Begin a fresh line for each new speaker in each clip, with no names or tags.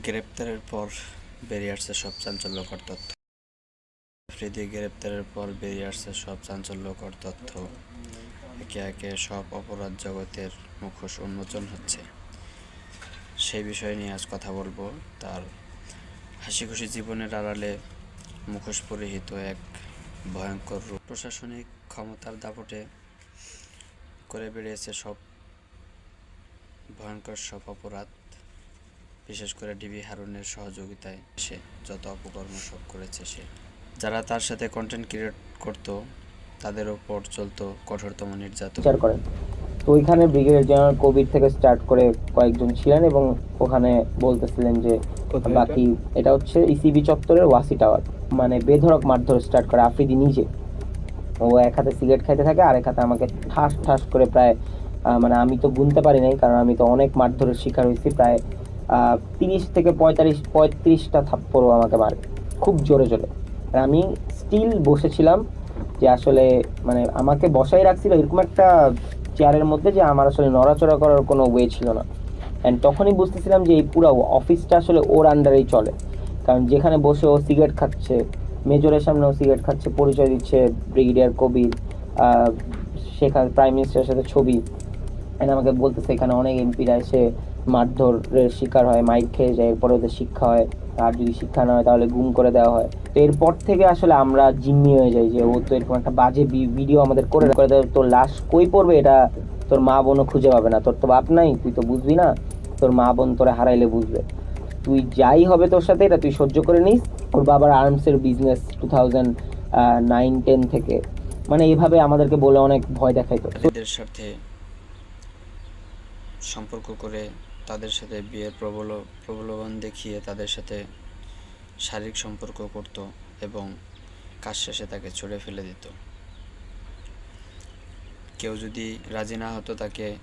গ্রেপ্তারের পর বেরিয়ে আসছে সব চাঞ্চল্যকর তথ্য। আফ্রিদি গ্রেপ্তারের পর বেরিয়ে আসছে সব চাঞ্চল্যকর তথ্য। একে একে সব অপরাধ জগতের মুখোশ উন্মোচন হচ্ছে। সেই বিষয় নিয়ে আজ কথা বলব। তার হাসি খুশি জীবনের আড়ালে মুখোশ পরিহিত এক ভয়ঙ্কর রূপ। প্রশাসনিক ক্ষমতার দাপটে করে বেরিয়েছে সব ভয়ঙ্কর সব অপরাধ। বিশেষ করে ডিবি হারুনের সহযোগিতায় সে যত অপকর্ম সব করেছে সে। যারা তার সাথে কন্টেন্ট ক্রিয়েট করত তাদের ওপর চলতো কঠোরতম নির্যাতন।
করেন তো ওইখানে ব্রিগেডিয়ার জেনারেল কোভিড থেকে স্টার্ট করে কয়েকজন ছিলেন এবং ওখানে বলতেছিলেন যে বাকি এটা? হচ্ছে ইসিবি চত্বরের ওয়াসি টাওয়ার মানে বেধরক মারধর স্টার্ট করে আফ্রিদি নিজে। ও এক হাতে সিগারেট খাইতে থাকে আর এক হাতে আমাকে ঠাস ঠাস করে প্রায় আহ, মানে আমি তো গুনতে পারি নাই কারণ আমি তো অনেক মারধরের শিকার হয়েছি প্রায় তিরিশ থেকে পঁয়তাল্লিশ, পঁয়ত্রিশটা থাপ্পড়ও আমাকে মারে। খুব জোরে জোরে। আর আমি স্টিল বসেছিলাম যে আসলে মানে আমাকে বসাই রাখছিল এরকম একটা চেয়ারের মধ্যে যে আমার আসলে নড়াচড়া করার কোনো ওয়ে ছিল না। অ্যান্ড তখনই বুঝতেছিলাম যে এই পুরো অফিসটা আসলে ওর আন্ডারেই চলে। কারণ যেখানে বসে ও সিগারেট খাচ্ছে, মেজরের সামনে ও সিগারেট খাচ্ছে, পরিচয় দিচ্ছে ব্রিগেডিয়ার কবির সেখানে প্রাইম মিনিস্টারের সাথে ছবি। এন্ড আমাকে বলতেছে, এখানে অনেক এমপিরা এসে মারধরের শিকার হয় মাইক খেয়ে যায় এরপরে ওদের শিক্ষা হয়। আর যদি শিক্ষা না হয়, তাহলে গুম করে দেওয়া হয়। তো এরপর থেকে আসলে আমরা জিম্মি হয়ে যাই যে, ও তো এরকম একটা বাজে ভিডিও আমাদের করে করে দেয়, তোর লাশ কই পড়বে? এটা তোর মা বোনও খুঁজে পাবে না। তোর তো বাপ নাই, তুই তো বুঝবি না। তোর মা বোন তোরে হারাইলে বুঝবে। তুই যাই হবে তোর সাথে, এটা তুই সহ্য করে নিস। ওর বাবার আর্মসের business two thousand nine ten থেকে। মানে এইভাবে আমাদেরকে বলে অনেক ভয় দেখাইতো।
সাথে সম্পর্ক করে তাদের সাথে বিয়ের প্রবল প্রবলন দেখিয়ে তাদের সাথে শারীরিক সম্পর্ক করত এবং কাজ শেষে তাকে ছুড়ে ফেলে দিত। কেউ যদি রাজি না হতো তাকে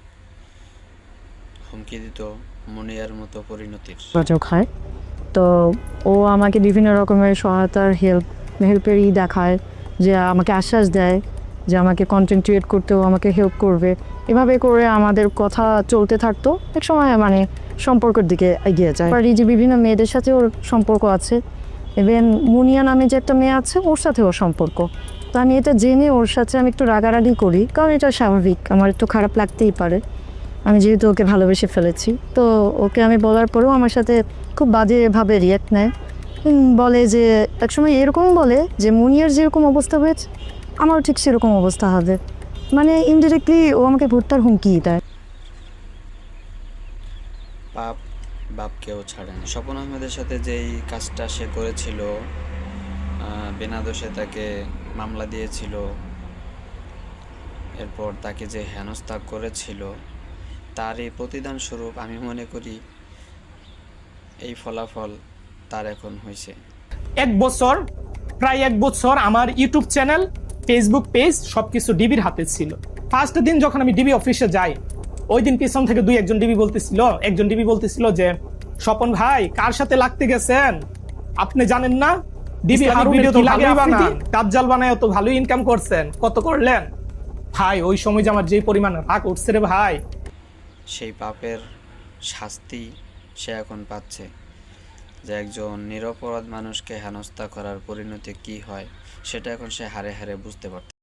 হুমকি দিত মুনিয়ার মতো পরিণতির।
খায়। তো ও আমাকে বিভিন্ন রকমের সহায়তার হেল্প হেল্পেরই দেখায়, যে আমাকে আশ্বাস দেয়। যে আমাকে কন্টেন্ট ক্রিয়েট করতেও আমাকে হেল্প করবে। এভাবে করে আমাদের কথা চলতে থাকতো। এক সময় মানে সম্পর্কের দিকে এগিয়ে যায়। আর এই যে বিভিন্ন মেয়েদের সাথে ওর সম্পর্ক আছে। ইভেন মুনিয়া নামে যে একটা মেয়ে আছে, ওর সাথে ওর সম্পর্ক। তো আমি এটা জেনে ওর সাথে আমি একটু রাগারাগি করি। কারণ এটা স্বাভাবিক। আমার একটু খারাপ লাগতেই পারে। আমি যেহেতু ওকে ভালোবেসে ফেলেছি। তো ওকে আমি বলার পরেও আমার সাথে খুব বাজেভাবে রিয়াক্ট নেয়। বলে যে একসময় এরকম বলে যে, মুনিয়ার যেরকম অবস্থা হয়েছে আমারও ঠিক সেরকম অবস্থা হবে। মানে ইনডিরেক্টলি ও আমাকে ভুট্টার হুমকি দেয়।
পাপ বাপকেও ছাড়ে না। স্বপন আহমেদের সাথে যেই কাজটা সে করেছিল আহ, বিনা দোষে তাকে মামলা দিয়েছিল এরপর তাকে যে হেনস্থা করেছিল তার এই প্রতিদান স্বরূপ আমি মনে করি এই ফলাফল তার এখন হয়েছে।
এক বছর প্রায় এক বছর আমার ইউটিউব চ্যানেল ফেসবুক পেজ সবকিছু ডিবির হাতে ছিল। ফার্স্ট দিন যখন আমি ডিবি অফিসে যাই ওই দিন পিছন থেকে দুই একজন ডিবি বলতেছিল একজন ডিবি বলতেছিল যে স্বপন ভাই কার সাথে লাগতে গেছেন? আপনি জানেন না? ডিবি
ইসলামিক ভিডিও তো ভালোই বানান।
দাজ্জাল বানায় তো ভালোই ইনকাম করছেন কত করলেন? ভাই ওই সময় যে আমার যে পরিমাণ রাগ উঠছে রে ভাই।
সেই পাপের শাস্তি সে এখন পাচ্ছে। যে একজন নিরপরাধ মানুষকে হেনস্থা করার পরিণতি কি হয়, সেটা এখন সে হারে হারে বুঝতে পারছে